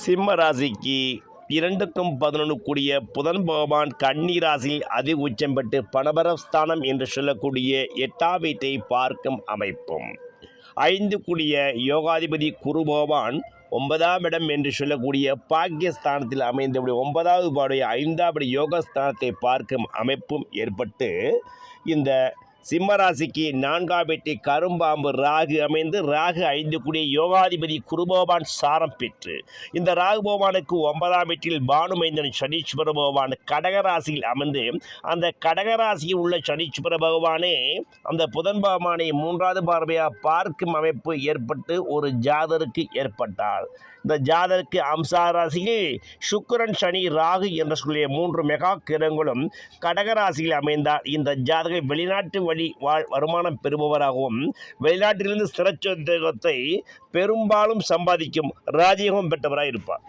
சிம்ம ராசிக்கு இரண்டுக்கும் பதினொன்று கூடிய புதன் பகவான் கன்னி ராசியில் அதி உச்சம் பெற்று பணபரஸ்தானம் என்று சொல்லக்கூடிய எட்டாம் வீட்டை பார்க்கும் அமைப்பும். ஐந்து கூடிய யோகாதிபதி குரு பகவான் ஒன்பதாம் இடம் என்று சொல்லக்கூடிய பாக்கியஸ்தானத்தில் அமைந்தபடி ஒன்பதாவது பாடைய ஐந்தாவது யோகஸ்தானத்தை பார்க்கும் அமைப்பும் ஏற்பட்டு இந்த சிம்மராசிக்கு நான்காம் வெட்டி கரும்பாம்பு ராகு அமைந்து ராகு ஐந்து கூடிய யோகாதிபதி குருபகவான் சாரம் பெற்று இந்த ராகு பகவானுக்கு ஒன்பதாம் வீட்டில் பானுமைந்தன் சனீஸ்வர பகவான் கடகராசியில் அமர்ந்து அந்த கடகராசியில் உள்ள சனீஸ்வர பகவானே அந்த புதன் பகவானை மூன்றாவது பார்வையாக பார்க்கும் அமைப்பு ஏற்பட்டு ஒரு ஜாதருக்கு ஏற்பட்டால் இந்த ஜாதருக்கு அம்சா சுக்கரன் சனி ராகு என்ற சொல்லிய மூன்று மெகா கிரகங்களும் கடகராசியில் அமைந்தால் இந்த ஜாதகை வெளிநாட்டு வழி வாழ் வருமானம் பெறுபவராகவும் வெளிநாட்டிலிருந்து ஸ்திரச்சொத்தை பெரும்பாலும் சம்பாதிக்கும் ராஜயோகம் பெற்றவராக இருப்பார்